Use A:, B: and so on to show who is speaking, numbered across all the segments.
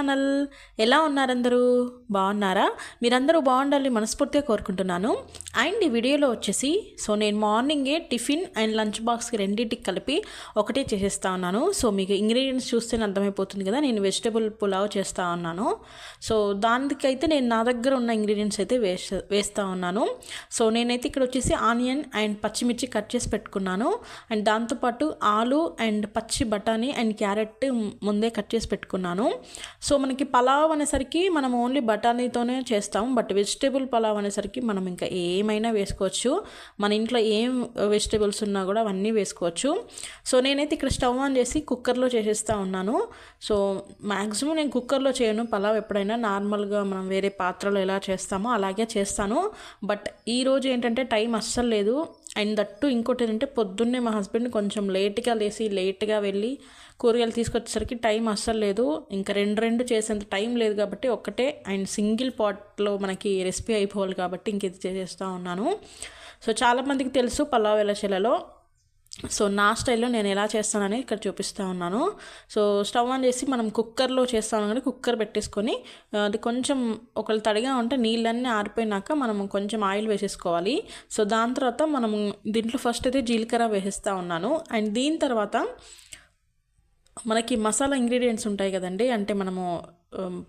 A: Channel. ఎలా ఉన్నారు అందరూ బాగున్నారా? మీరందరూ బాగుండాలి మనస్ఫూర్తిగా కోరుకుంటున్నాను. అండ్ ఈ వీడియోలో వచ్చేసి సో నేను మార్నింగే టిఫిన్ అండ్ లంచ్ బాక్స్కి రెండింటికి కలిపి ఒకటే చేసేస్తా ఉన్నాను. సో మీకు ఇంగ్రీడియంట్స్ చూస్తేనే అర్థమైపోతుంది కదా నేను వెజిటబుల్ పులావ్ చేస్తూ ఉన్నాను. సో దానికైతే నేను నా దగ్గర ఉన్న ఇంగ్రీడియంట్స్ అయితే వేస్ వేస్తూ ఉన్నాను. సో నేనైతే ఇక్కడ వచ్చేసి ఆనియన్ అండ్ పచ్చిమిర్చి కట్ చేసి పెట్టుకున్నాను. అండ్ దాంతోపాటు ఆలు అండ్ పచ్చి బఠానీ అండ్ క్యారెట్ ముందే కట్ చేసి పెట్టుకున్నాను. సో సో మనకి పలావ్ అనేసరికి మనం ఓన్లీ బఠానీతోనే చేస్తాం బట్ వెజిటేబుల్ పలావ్ అనేసరికి మనం ఇంకా ఏమైనా వేసుకోవచ్చు. మన ఇంట్లో ఏం వెజిటేబుల్స్ ఉన్నా కూడా అవన్నీ వేసుకోవచ్చు. సో నేనైతే ఇక్కడ స్టవ్ ఆన్ చేసి కుక్కర్లో చేసేస్తూ ఉన్నాను. సో మ్యాక్సిమం నేను కుక్కర్లో చేయను పలావ్ ఎప్పుడైనా నార్మల్గా మనం వేరే పాత్రలో ఎలా చేస్తామో అలాగే చేస్తాను. బట్ ఈరోజు ఏంటంటే టైం అస్సలు లేదు. అండ్ దట్టు ఇంకోటి ఏంటంటే పొద్దున్నే మా హస్బెండ్ కొంచెం లేట్గా లేచి లేట్గా వెళ్ళి కూరగాయలు తీసుకొచ్చేసరికి టైం అస్సలు లేదు. ఇంకా రెండు రెండు చేసేంత టైం లేదు కాబట్టి ఒక్కటే అండ్ సింగిల్ పాట్లో మనకి రెసిపీ అయిపోవాలి కాబట్టి ఇంక ఇది చేసేస్తూ ఉన్నాను. సో చాలామందికి తెలుసు పలావ్ ఎలా చేయాలో. సో నా స్టైల్లో నేను ఎలా చేస్తానని ఇక్కడ చూపిస్తూ ఉన్నాను. సో స్టవ్ ఆన్ చేసి మనం కుక్కర్లో చేస్తాను కానీ కుక్కర్ పెట్టేసుకొని అది కొంచెం ఒకళ్ళు తడిగా ఉంటే నీళ్ళన్నీ ఆరిపోయినాక మనం కొంచెం ఆయిల్ వేసేసుకోవాలి. సో దాని తర్వాత మనం దీంట్లో ఫస్ట్ అయితే జీలకర్ర వేసేస్తూ ఉన్నాను. అండ్ దీని తర్వాత మనకి మసాలా ఇంగ్రీడియంట్స్ ఉంటాయి కదండి. అంటే మనము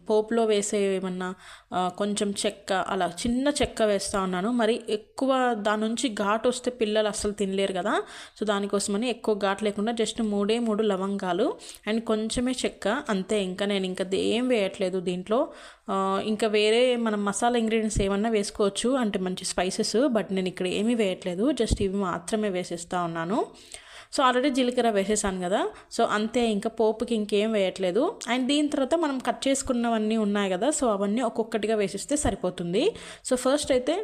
A: పోపులో వేసే ఏమన్నా కొంచెం చెక్క అలా చిన్న చెక్క వేస్తూ ఉన్నాను. మరి ఎక్కువ దాని నుంచి ఘాటు వస్తే పిల్లలు అస్సలు తినలేరు కదా. సో దానికోసమని ఎక్కువ ఘాటు లేకుండా జస్ట్ మూడే మూడు లవంగాలు అండ్ కొంచెమే చెక్క. అంతే ఇంకా నేను ఇంకా ఏం వేయట్లేదు దీంట్లో. ఇంకా వేరే మనం మసాలా ఇంగ్రీడియంట్స్ ఏమన్నా వేసుకోవచ్చు. అంటే మంచి స్పైసెస్ బట్ నేను ఇక్కడ ఏమీ వేయట్లేదు. జస్ట్ ఇవి మాత్రమే వేసేస్తూ ఉన్నాను. సో ఆల్రెడీ జీలకర్ర వేసేసాను కదా. సో అంతే ఇంకా పోపుకి ఇంకేం వేయట్లేదు. అండ్ దీని తర్వాత మనం కట్ చేసుకున్నవన్నీ ఉన్నాయి కదా సో అవన్నీ ఒక్కొక్కటిగా వేసిస్తే సరిపోతుంది. సో ఫస్ట్ అయితే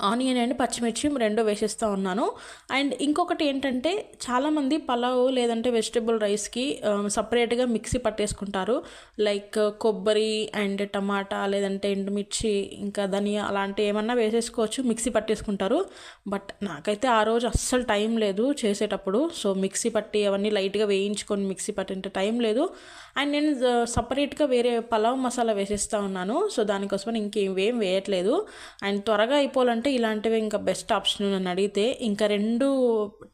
A: ఆనియన్ అండ్ పచ్చిమిర్చి రెండో వేసేస్తూ ఉన్నాను. అండ్ ఇంకొకటి ఏంటంటే చాలామంది పలావ్ లేదంటే వెజిటేబుల్ రైస్కి సపరేట్గా మిక్సీ పట్టేసుకుంటారు. లైక్ కొబ్బరి అండ్ టమాటా లేదంటే ఎండుమిర్చి ఇంకా ధనియా అలాంటి ఏమన్నా వేసేసుకోవచ్చు మిక్సీ పట్టేసుకుంటారు. బట్ నాకైతే ఆ రోజు అస్సలు టైం లేదు చేసేటప్పుడు. సో మిక్సీ పట్టి అవన్నీ లైట్గా వేయించుకొని మిక్సీ పట్టింటే టైం లేదు. అండ్ నేను సపరేట్గా వేరే పలావ్ మసాలా వేసేస్తూ ఉన్నాను. సో దానికోసం ఇంకేం వేయట్లేదు. అండ్ త్వరగా అయిపోవాలంటే ఇలాంటివి ఇంకా బెస్ట్ ఆప్షన్ నన్ను అడిగితే ఇంకా రెండు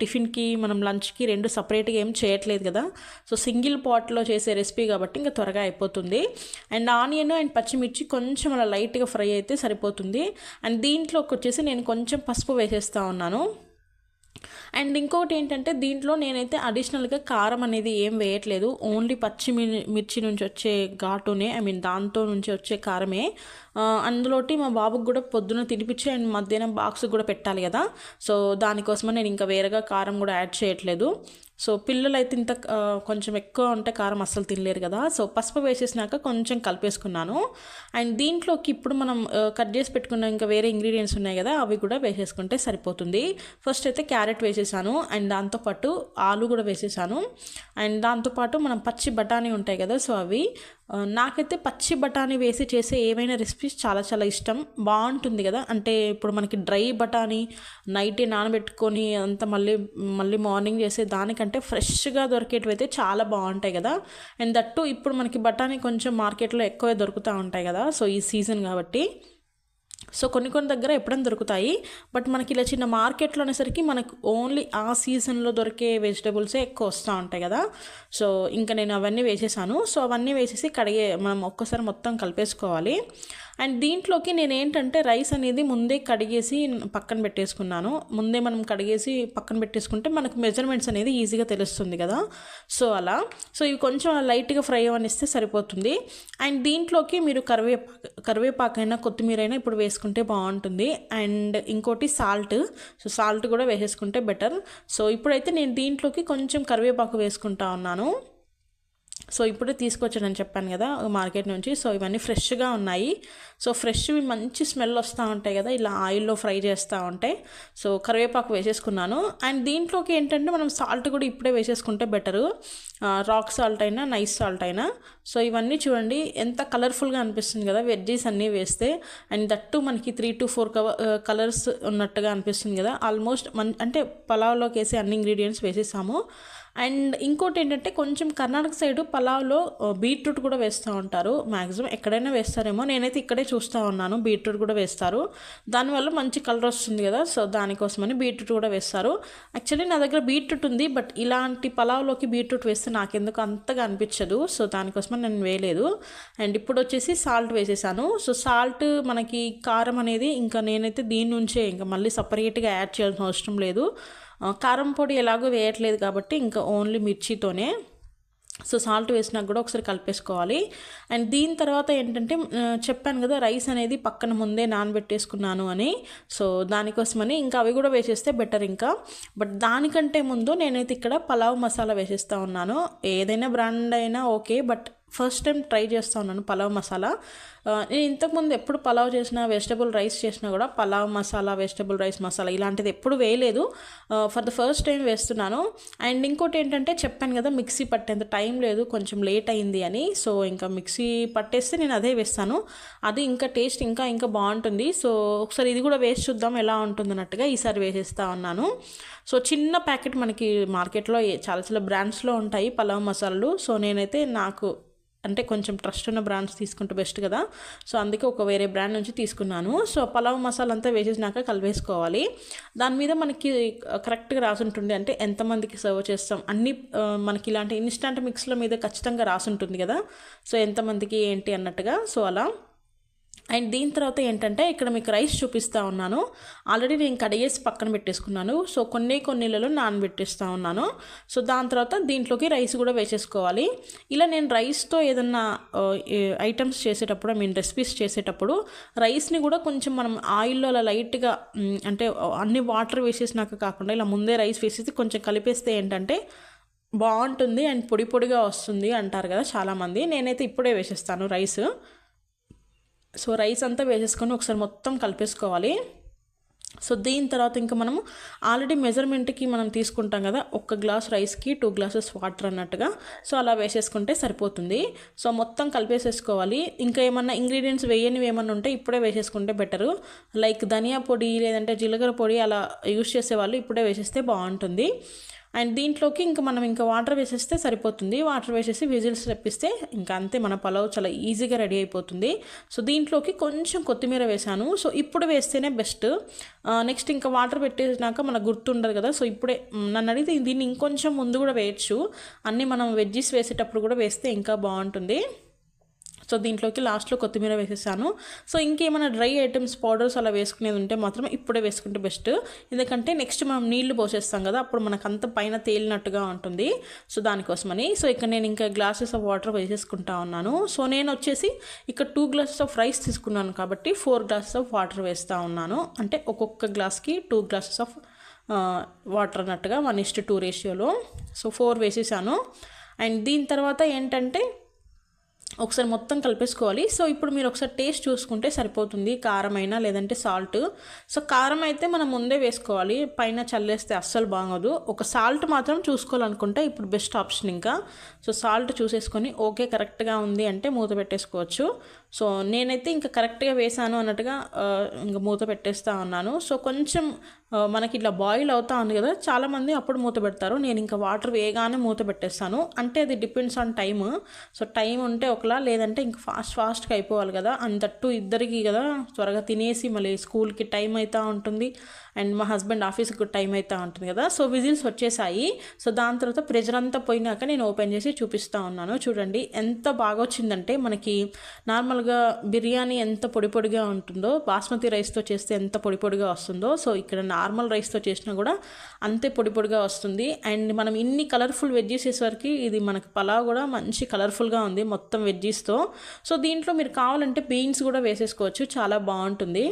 A: టిఫిన్కి మనం లంచ్కి రెండు సపరేట్గా ఏం చేయట్లేదు కదా. సో సింగిల్ పాట్లో చేసే రెసిపీ కాబట్టి ఇంకా త్వరగా అయిపోతుంది. అండ్ ఆనియన్ అండ్ పచ్చిమిర్చి కొంచెం అలా లైట్గా ఫ్రై అయితే సరిపోతుంది. అండ్ దీంట్లోకి వచ్చేసి నేను కొంచెం పసుపు వేసేస్తా ఉన్నాను. అండ్ ఇంకొకటి ఏంటంటే దీంట్లో నేనైతే అడిషనల్గా కారం అనేది ఏం వేయట్లేదు. ఓన్లీ పచ్చి మిర్చి నుంచి వచ్చే ఘాటునే ఐ మీన్ దాంతో నుంచి వచ్చే కారమే. అందులోటి మా బాబుకి కూడా పొద్దున తినిపించి అండ్ మధ్యాహ్నం బాక్స్ కూడా పెట్టాలి కదా. సో దానికోసమే నేను ఇంకా వేరేగా కారం కూడా యాడ్ చేయట్లేదు. సో పిల్లలు అయితే ఇంత కొంచెం ఎక్కువ ఉంటే కారం అస్సలు తినలేరు కదా. సో పసుపు వేసేసినాక కొంచెం కలిపేసుకున్నాను. అండ్ దీంట్లోకి ఇప్పుడు మనం కట్ చేసి పెట్టుకున్న ఇంకా వేరే ఇంగ్రీడియంట్స్ ఉన్నాయి కదా అవి కూడా వేసేసుకుంటే సరిపోతుంది. ఫస్ట్ అయితే క్యారెట్ వేసేసాను. అండ్ దాంతోపాటు ఆలు కూడా వేసేసాను. అండ్ దాంతోపాటు మనం పచ్చి బఠానీ ఉంటాయి కదా సో అవి. నాకైతే పచ్చి బఠానీ వేసి చేసే ఏవైనా రెసిపీస్ చాలా చాలా ఇష్టం. బాగుంటుంది కదా. అంటే ఇప్పుడు మనకి డ్రై బఠానీ నైట్ నానబెట్టుకొని అంత మళ్ళీ మళ్ళీ మార్నింగ్ చేసే దానికంటే ఫ్రెష్గా దొరికేటివి అయితే చాలా బాగుంటాయి కదా. అండ్ దట్టు ఇప్పుడు మనకి బఠానీ కొంచెం మార్కెట్లో ఎక్కువే దొరుకుతూ ఉంటాయి కదా. సో ఈ సీజన్ కాబట్టి. సో కొన్ని కొన్ని దగ్గర ఎప్పుడైనా దొరుకుతాయి. బట్ మనకి ఇలా చిన్న మార్కెట్లో అనేసరికి మనకు ఓన్లీ ఆ సీజన్లో దొరికే వెజిటబుల్సే ఎక్కువ వస్తూ ఉంటాయి కదా. సో ఇంకా నేను అవన్నీ వేసేసాను. సో అవన్నీ వేసేసి కడిగే మనం ఒక్కసారి మొత్తం కలిపేసుకోవాలి. అండ్ దీంట్లోకి నేను ఏంటంటే రైస్ అనేది ముందే కడిగేసి పక్కన పెట్టేసుకున్నాను. ముందే మనం కడిగేసి పక్కన పెట్టేసుకుంటే మనకు మెజర్మెంట్స్ అనేది ఈజీగా తెలుస్తుంది కదా. సో అలా. సో ఇవి కొంచెం లైట్గా ఫ్రై అవనిస్తే సరిపోతుంది. అండ్ దీంట్లోకి మీరు కరివేపాకు కరివేపాకైనా కొత్తిమీర అయినా ఇప్పుడు వేసుకుంటే బాగుంటుంది. అండ్ ఇంకోటి సాల్ట్. సో సాల్ట్ కూడా వేసేసుకుంటే బెటర్. సో ఇప్పుడైతే నేను దీంట్లోకి కొంచెం కరివేపాకు వేసుకుంటా ఉన్నాను. సో ఇప్పుడే తీసుకొచ్చానని చెప్పాను కదా మార్కెట్ నుంచి. సో ఇవన్నీ ఫ్రెష్గా ఉన్నాయి. సో ఫ్రెష్వి మంచి స్మెల్ వస్తూ ఉంటాయి కదా ఇలా ఆయిల్లో ఫ్రై చేస్తూ ఉంటాయి సో కరివేపాకు వేసేసుకున్నాను. అండ్ దీంట్లోకి ఏంటంటే మనం సాల్ట్ కూడా ఇప్పుడే వేసేసుకుంటే బెటరు. రాక్ సాల్ట్ అయినా నైస్ సాల్ట్ అయినా. సో ఇవన్నీ చూడండి ఎంత కలర్ఫుల్గా అనిపిస్తుంది కదా వెజ్జీస్ అన్నీ వేస్తే. అండ్ దట్టు మనకి త్రీ టు ఫోర్ కలర్స్ ఉన్నట్టుగా అనిపిస్తుంది కదా. ఆల్మోస్ట్ మన్ అంటే పలావ్లోకి వేసి అన్ని ఇంగ్రీడియంట్స్ వేసేసాము. అండ్ ఇంకోటి ఏంటంటే కొంచెం కర్ణాటక సైడు పలావ్లో బీట్రూట్ కూడా వేస్తూ ఉంటారు మ్యాక్సిమం ఎక్కడైనా వేస్తారేమో. నేనైతే ఇక్కడే చూస్తూ ఉన్నాను. బీట్రూట్ కూడా వేస్తారు. దానివల్ల మంచి కలర్ వస్తుంది కదా. సో దానికోసమని బీట్రూట్ కూడా వేస్తారు. యాక్చువల్లీ నా దగ్గర బీట్రూట్ ఉంది బట్ ఇలాంటి పలావ్లోకి బీట్రూట్ వేస్తే నాకెందుకు అంతగా అనిపించదు. సో దానికోసమని నేను వేయలేదు. అండ్ ఇప్పుడు వచ్చేసి సాల్ట్ వేసేసాను. సో సాల్ట్ మనకి కారం అనేది ఇంకా నేనైతే దీని నుంచే ఇంకా మళ్ళీ సపరేట్గా యాడ్ చేయాల్సిన అవసరం లేదు. కారం పొడి ఎలాగో వేయట్లేదు కాబట్టి ఇంకా ఓన్లీ మిర్చితోనే. సో సాల్ట్ వేసినాక కూడా ఒకసారి కలిపేసుకోవాలి. అండ్ దీని తర్వాత ఏంటంటే చెప్పాను కదా రైస్ అనేది పక్కన ముందే నానబెట్టేసుకున్నాను అని. సో దానికోసమని ఇంకా అవి కూడా వేసేస్తే బెటర్ ఇంకా. బట్ దానికంటే ముందు నేనైతే ఇక్కడ పలావ్ మసాలా వేసేస్తూ ఉన్నాను. ఏదైనా బ్రాండ్ అయినా okay but first time try చేస్తూ ఉన్నాను పలావ్ మసాలా. నేను ఇంతకుముందు ఎప్పుడు పలావ్ చేసినా వెజిటబుల్ రైస్ చేసినా కూడా పలావ్ మసాలా వెజిటబుల్ రైస్ మసాలా ఇలాంటిది ఎప్పుడు వేయలేదు. ఫర్ ద ఫస్ట్ టైం వేస్తున్నాను. అండ్ ఇంకోటి ఏంటంటే చెప్పాను కదా మిక్సీ పట్టేంత టైం లేదు కొంచెం లేట్ అయింది అని. సో ఇంకా మిక్సీ పట్టేస్తే నేను అదే వేస్తాను. అది ఇంకా టేస్ట్ ఇంకా ఇంకా బాగుంటుంది. సో ఒకసారి ఇది కూడా వేసి చూద్దాం ఎలా ఉంటుంది అన్నట్టుగా ఈసారి వేసేస్తా ఉన్నాను. సో చిన్న ప్యాకెట్ మనకి మార్కెట్లో చాలా చాలా బ్రాండ్స్లో ఉంటాయి పలావ్ మసాలాలు. సో నేనైతే నాకు అంటే కొంచెం ట్రస్ట్ ఉన్న బ్రాండ్స్ తీసుకుంటే బెస్ట్ కదా. సో అందుకే ఒక వేరే బ్రాండ్ నుంచి తీసుకున్నాను. సో పలావ్ మసాలా అంతా వేసేసినాక కలిపేసుకోవాలి. దాని మీద మనకి కరెక్ట్గా రాసి ఉంటుంది. అంటే ఎంతమందికి సర్వ్ చేస్తాం? అన్ని మనకి ఇలాంటి ఇన్స్టంట్ మిక్స్ల మీద ఖచ్చితంగా రాసి ఉంటుంది కదా. సో ఎంతమందికి ఏంటి అన్నట్టుగా. సో అలా. అండ్ దీని తర్వాత ఏంటంటే ఇక్కడ మీకు రైస్ చూపిస్తూ ఉన్నాను. ఆల్రెడీ నేను కడిగేసి పక్కన పెట్టేసుకున్నాను. సో కొన్ని కొన్నిళ్ళలో నానబెట్టేస్తూ ఉన్నాను. సో దాని తర్వాత దీంట్లోకి రైస్ కూడా వేసేసుకోవాలి. ఇలా నేను రైస్తో ఏదన్నా ఐటమ్స్ చేసేటప్పుడు ఐ మీన్ రెసిపీస్ చేసేటప్పుడు రైస్ని కూడా కొంచెం మనం ఆయిల్లో అలా లైట్గా అంటే అన్ని వాటర్ వేసేసినాక కాకుండా ఇలా ముందే రైస్ వేసేసి కొంచెం కలిపేస్తే ఏంటంటే బాగుంటుంది అండ్ పొడి పొడిగా వస్తుంది అంటారు కదా చాలామంది. నేనైతే ఇప్పుడే వేసేస్తాను రైస్. సో రైస్ అంతా వేసేసుకొని ఒకసారి మొత్తం కలిపేసుకోవాలి. సో దీని తర్వాత ఇంకా మనము ఆల్రెడీ మెజర్మెంట్కి మనం తీసుకుంటాం కదా ఒక్క గ్లాస్ రైస్కి టూ గ్లాసెస్ వాటర్ అన్నట్టుగా. సో అలా వేసేసుకుంటే సరిపోతుంది. సో మొత్తం కలిపేసేసుకోవాలి. ఇంకా ఏమన్నా ఇంగ్రీడియంట్స్ వేయనివి ఏమన్నా ఉంటే ఇప్పుడే వేసేసుకుంటే బెటరు. లైక్ ధనియా పొడి లేదంటే జీలకర్ర పొడి అలా యూస్ చేసేవాళ్ళు ఇప్పుడే వేసేస్తే బాగుంటుంది. అండ్ దీంట్లోకి ఇంకా మనం ఇంకా వాటర్ వేసేస్తే సరిపోతుంది. వాటర్ వేసేసి విజిల్స్ తెప్పిస్తే ఇంకా అంతే మన పలావ్ చాలా ఈజీగా రెడీ అయిపోతుంది. సో దీంట్లోకి కొంచెం కొత్తిమీర వేసాను. సో ఇప్పుడు వేస్తేనే బెస్ట్. నెక్స్ట్ ఇంకా వాటర్ పెట్టేసినాక మనకు గుర్తుండదు కదా. సో ఇప్పుడే నన్ను అడిగితే దీన్ని ఇంకొంచెం ముందు కూడా వేయచ్చు. అన్నీ మనం వెజ్జీస్ వేసేటప్పుడు కూడా వేస్తే ఇంకా బాగుంటుంది. సో దీంట్లోకి లాస్ట్లో కొత్తిమీర వేసేసాను. సో ఇంకేమైనా డ్రై ఐటమ్స్ పౌడర్స్ అలా వేసుకునేది ఉంటే మాత్రం ఇప్పుడే వేసుకుంటే బెస్ట్. ఎందుకంటే నెక్స్ట్ మనం నీళ్ళు పోసేస్తాం కదా అప్పుడు మనకు అంత పైన తేలినట్టుగా ఉంటుంది. సో దానికోసమని. సో ఇక్కడ నేను ఇంకా గ్లాసెస్ ఆఫ్ వాటర్ వేసేసుకుంటా ఉన్నాను. సో నేను వచ్చేసి ఇక్కడ టూ గ్లాసెస్ ఆఫ్ రైస్ తీసుకున్నాను కాబట్టి ఫోర్ గ్లాసెస్ ఆఫ్ వాటర్ వేస్తూ ఉన్నాను. అంటే ఒక్కొక్క గ్లాస్కి టూ గ్లాసెస్ ఆఫ్ వాటర్ అన్నట్టుగా వన్ ఇస్ట్ టూ రేషియోలో. సో ఫోర్ వేసేసాను. అండ్ దీని తర్వాత ఏంటంటే ఒకసారి మొత్తం కలిపేసుకోవాలి. సో ఇప్పుడు మీరు ఒకసారి టేస్ట్ చూసుకుంటే సరిపోతుంది. కారం అయినా లేదంటే సాల్ట్. సో కారం అయితే మనం ముందే వేసుకోవాలి. పైన చల్లేస్తే అస్సలు బాగోదు. ఒక సాల్ట్ మాత్రం చూసుకోవాలనుకుంటే ఇప్పుడు బెస్ట్ ఆప్షన్ ఇంకా. సో సాల్ట్ చూసేసుకొని ఓకే కరెక్ట్గా ఉంది అంటే మూత పెట్టేసుకోవచ్చు. సో నేనైతే ఇంకా కరెక్ట్గా వేసాను అన్నట్టుగా ఇంకా మూత పెట్టేస్తా ఉన్నాను. సో కొంచెం మనకి ఇట్లా బాయిల్ అవుతా ఉంది కదా చాలామంది అప్పుడు మూత పెడతారు. నేను ఇంకా వాటర్ వేగానే మూత పెట్టేస్తాను. అంటే అది depends on time so time ఉంటే ఒకలా లేదంటే ఇంకా ఫాస్ట్ ఫాస్ట్గా అయిపోవాలి కదా. అంతట్టు ఇద్దరికి కదా త్వరగా తినేసి మళ్ళీ స్కూల్కి టైం అవుతూ ఉంటుంది. అండ్ మా హస్బెండ్ ఆఫీస్కి టైం అవుతూ ఉంటుంది కదా. సో విజిల్స్ వచ్చేసాయి. సో దాని తర్వాత ప్రెజర్ అంతా పోయినాక నేను ఓపెన్ చేసి చూపిస్తూ ఉన్నాను. చూడండి ఎంత బాగా వచ్చిందంటే మనకి నార్మల్ నార్మల్గా బిర్యానీ ఎంత పొడి పొడిగా ఉంటుందో బాస్మతి రైస్తో చేస్తే ఎంత పొడి పొడిగా వస్తుందో సో ఇక్కడ నార్మల్ రైస్తో చేసినా కూడా అంతే పొడి పొడిగా వస్తుంది. అండ్ మనం ఇన్ని కలర్ఫుల్ వెజ్జీస్ వేసేసరికి ఇది మనకి పలావ్ కూడా మంచి కలర్ఫుల్గా ఉంది మొత్తం వెజ్జీస్తో. సో దీంట్లో మీరు కావాలంటే బీన్స్ కూడా వేసేసుకోవచ్చు చాలా బాగుంటుంది.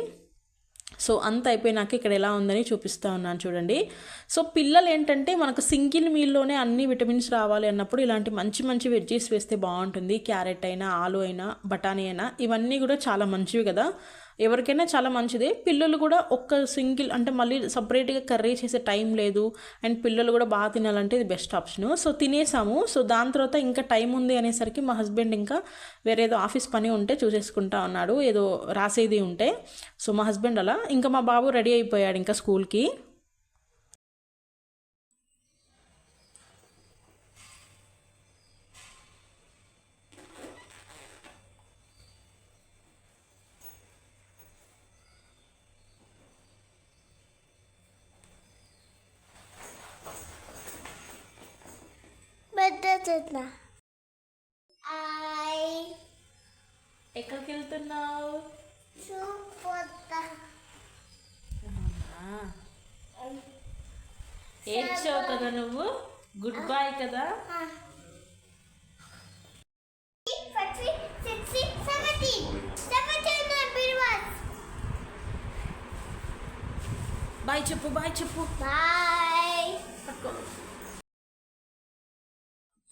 A: సో అంత అయిపోయినాక ఇక్కడ ఎలా ఉందని చూపిస్తూ ఉన్నాను చూడండి. సో పిల్లలు ఏంటంటే మనకు సింగిల్ మీల్లోనే అన్ని విటమిన్స్ రావాలి అన్నప్పుడు ఇలాంటి మంచి మంచి వెజ్జీస్ వేస్తే బాగుంటుంది. క్యారెట్ అయినా ఆలు అయినా బఠానీ అయినా ఇవన్నీ కూడా చాలా మంచివి కదా. ఎవరికైనా చాలా మంచిదే. పిల్లలు కూడా ఒక్క సింగిల్ అంటే మళ్ళీ సపరేట్గా కర్రీ చేసే టైం లేదు. అండ్ పిల్లలు కూడా బాగా తినాలంటే ఇది బెస్ట్ ఆప్షన్. సో తినేసాము. సో దాని తర్వాత ఇంకా టైం ఉంది అనేసరికి మా హస్బెండ్ ఇంకా వేరే ఏదో ఆఫీస్ పని ఉంటే చూసేసుకుంటా ఉన్నాడు. ఏదో రాసేది ఉంటే. సో మా హస్బెండ్ అలా. ఇంకా మా బాబు రెడీ అయిపోయాడు ఇంకా స్కూల్కి.
B: వెళ్తున్నా ఐ
A: ఎక్కడికి వెళ్తున్నావు ఏడ్చావు కదా నువ్వు? గుడ్ బాయ్ కదా? బాయ్ చెప్పు బాయ్ చెప్పు.
B: బాయ్.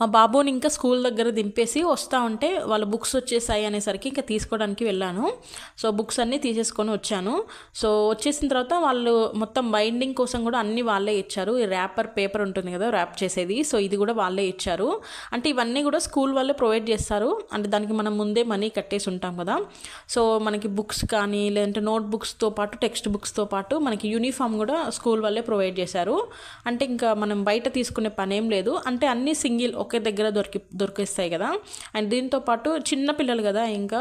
A: మా బాబుని ఇంకా స్కూల్ దగ్గర దింపేసి వస్తూ ఉంటే వాళ్ళ బుక్స్ వచ్చేసాయి అనేసరికి ఇంకా తీసుకోవడానికి వెళ్ళాను. సో బుక్స్ అన్నీ తీసేసుకొని వచ్చాను. సో వచ్చేసిన తర్వాత వాళ్ళు మొత్తం బైండింగ్ కోసం కూడా అన్నీ వాళ్ళే ఇచ్చారు. ఈ ర్యాపర్ పేపర్ ఉంటుంది కదా ర్యాప్ చేసేది. సో ఇది కూడా వాళ్ళే ఇచ్చారు. అంటే ఇవన్నీ కూడా స్కూల్ వాళ్ళే ప్రొవైడ్ చేస్తారు. అంటే దానికి మనం ముందే మనీ కట్టేసి ఉంటాం కదా. సో మనకి బుక్స్ కానీ లేదంటే నోట్ బుక్స్తో పాటు టెక్స్ట్ బుక్స్తో పాటు మనకి యూనిఫామ్ కూడా స్కూల్ వాళ్ళే ప్రొవైడ్ చేశారు. అంటే ఇంకా మనం బయట తీసుకునే పనేం లేదు. అంటే అన్ని సింగిల్ ఒకే దగ్గర దొరికి దొరికిస్తాయి కదా. అండ్ దీంతో పాటు చిన్న పిల్లలు కదా ఇంకా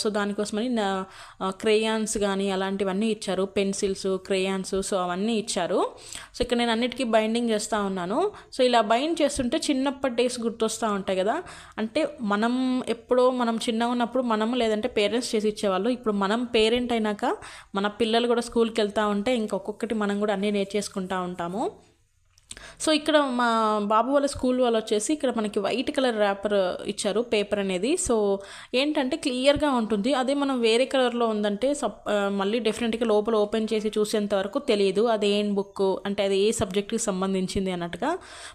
A: సో దానికోసమని క్రేయాన్స్ కానీ అలాంటివన్నీ ఇచ్చారు. పెన్సిల్స్ క్రేయాన్స్ సో అవన్నీ ఇచ్చారు. సో ఇక్కడ నేను అన్నిటికీ బైండింగ్ చేస్తూ ఉన్నాను. సో ఇలా బైండ్ చేస్తుంటే చిన్నప్పటి డేస్ గుర్తొస్తూ ఉంటాయి కదా. అంటే మనం ఎప్పుడో మనం చిన్నగా ఉన్నప్పుడు మనం లేదంటే పేరెంట్స్ చేసి ఇచ్చేవాళ్ళు. ఇప్పుడు మనం పేరెంట్ అయినాక మన పిల్లలు కూడా స్కూల్కి వెళ్తూ ఉంటే ఇంకొక్కొక్కటి మనం కూడా అన్నీ నేర్చేసుకుంటూ ఉంటాము. సో ఇక్కడ మా బాబు వాళ్ళ స్కూల్ వాళ్ళు వచ్చేసి ఇక్కడ మనకి వైట్ కలర్ ర్యాపర్ ఇచ్చారు పేపర్ అనేది. సో ఏంటంటే క్లియర్గా ఉంటుంది. అదే మనం వేరే కలర్లో ఉందంటే సప్ మళ్ళీ డెఫినెట్గా లోపల ఓపెన్ చేసి చూసేంత వరకు తెలియదు. అది ఏం బుక్ అంటే అది ఏ సబ్జెక్ట్కి సంబంధించింది అన్నట్టుగా.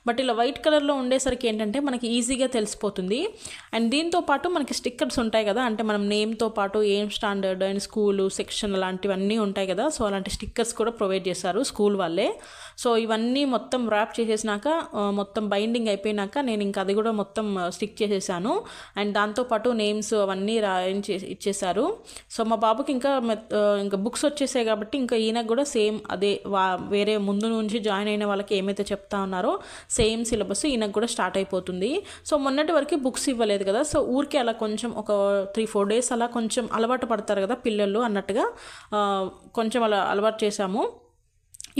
A: బట్ ఇలా వైట్ కలర్లో ఉండేసరికి ఏంటంటే మనకి ఈజీగా తెలిసిపోతుంది. అండ్ దీంతో పాటు మనకి స్టిక్కర్స్ ఉంటాయి కదా. అంటే మనం నేమ్తో పాటు ఏం స్టాండర్డ్ అండ్ స్కూలు సెక్షన్ అలాంటివన్నీ ఉంటాయి కదా. సో అలాంటి స్టిక్కర్స్ కూడా ప్రొవైడ్ చేశారు స్కూల్ వాళ్ళే. సో ఇవన్నీ మొత్తం ర్యాప్ చేసేసినాక మొత్తం బైండింగ్ అయిపోయినాక నేను ఇంకా అది కూడా మొత్తం స్టిక్ చేసేసాను. అండ్ దాంతోపాటు నేమ్స్ అవన్నీ రాయించి ఇచ్చేసారు సో మా బాబుకి ఇంకా ఇంకా బుక్స్ వచ్చేసాయి కాబట్టి ఇంకా ఈయనకు కూడా సేమ్ అదే వా వేరే ముందు నుంచి జాయిన్ అయిన వాళ్ళకి ఏమైతే చెప్తా ఉన్నారో సేమ్ సిలబస్ ఈయనకు కూడా స్టార్ట్ అయిపోతుంది. సో మొన్నటి వరకు బుక్స్ ఇవ్వలేదు కదా. సో ఊరికే అలా కొంచెం ఒక త్రీ ఫోర్ డేస్ అలా కొంచెం అలవాటు పడతారు కదా పిల్లలు అన్నట్టుగా కొంచెం అలా అలవాటు చేశాము.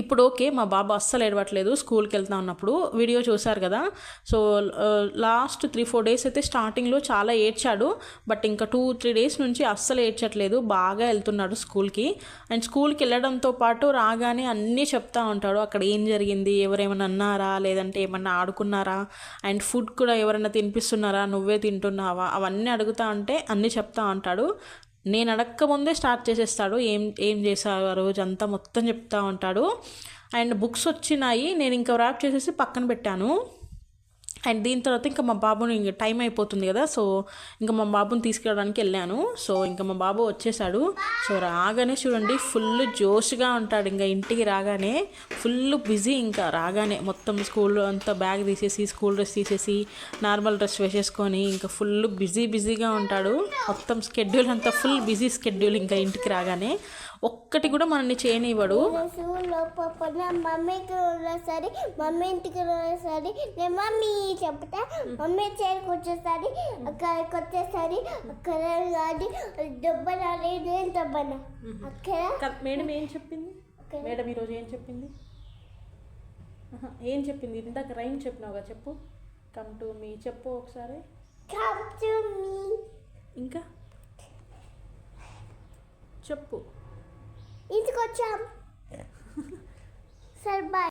A: ఇప్పుడు ఓకే మా బాబు అస్సలు ఏడవట్లేదు స్కూల్కి వెళ్తా ఉన్నప్పుడు వీడియో చూశారు కదా. So last three four days అయితే స్టార్టింగ్లో చాలా ఏడ్చాడు. బట్ ఇంకా టూ త్రీ డేస్ నుంచి అస్సలు ఏడ్చట్లేదు బాగా వెళ్తున్నాడు స్కూల్కి. అండ్ స్కూల్కి వెళ్ళడంతో పాటు రాగానే అన్నీ చెప్తా ఉంటాడు. అక్కడ ఏం జరిగింది ఎవరేమైనా అన్నారా లేదంటే ఏమన్నా ఆడుకున్నారా? అండ్ ఫుడ్ కూడా ఎవరైనా తినిపిస్తున్నారా నువ్వే తింటున్నావా? అవన్నీ అడుగుతా ఉంటే అన్నీ చెప్తా ఉంటాడు. నేను అడక్క ముందే స్టార్ట్ చేసేస్తాడు. ఏం ఏం చేశావు ఆ రోజు అంతా మొత్తం చెప్తా ఉంటాడు. అండ్ బుక్స్ వచ్చినాయి. నేను ఇంకా ర్యాప్ చేసేసి పక్కన పెట్టాను. అండ్ దీని తర్వాత ఇంకా మా బాబుని ఇంక టైం అయిపోతుంది కదా సో ఇంకా మా బాబుని తీసుకెళ్ళడానికి వెళ్ళాను. సో ఇంకా మా బాబు వచ్చేసాడు. సో రాగానే చూడండి ఫుల్ జోష్గా ఉంటాడు. ఇంకా ఇంటికి రాగానే ఫుల్ బిజీ ఇంకా రాగానే మొత్తం స్కూల్ అంతా బ్యాగ్ తీసేసి స్కూల్ డ్రెస్ తీసేసి నార్మల్ డ్రెస్ వేసేసుకొని ఇంకా ఫుల్ బిజీ బిజీగా ఉంటాడు. మొత్తం స్కెడ్యూల్ అంతా ఫుల్ బిజీ స్కెడ్యూల్ ఇంకా ఇంటికి రాగానే. ఒక్కటి కూడా మనల్ని చేయనివ్వడు.
B: మమ్మీకి మమ్మీ ఇంటికి నేను మమ్మీ చెప్తా మమ్మీ చేరికి వచ్చేసరి అక్కడికి వచ్చేసరి అక్కడ కానీ దెబ్బన నేను దెబ్బన? అక్కడ?
A: మేడం ఏం చెప్పింది? మేడం ఈరోజు ఏం చెప్పింది? ఏం చెప్పింది? ఇందాక రైమ్ చెప్పినావుగా చెప్పు. కమ్ టు మీ చెప్పు ఒకసారి.
B: Me.
A: ఇంకా? చెప్పు.
B: ఇంటికి వచ్చాం సరే బాయ్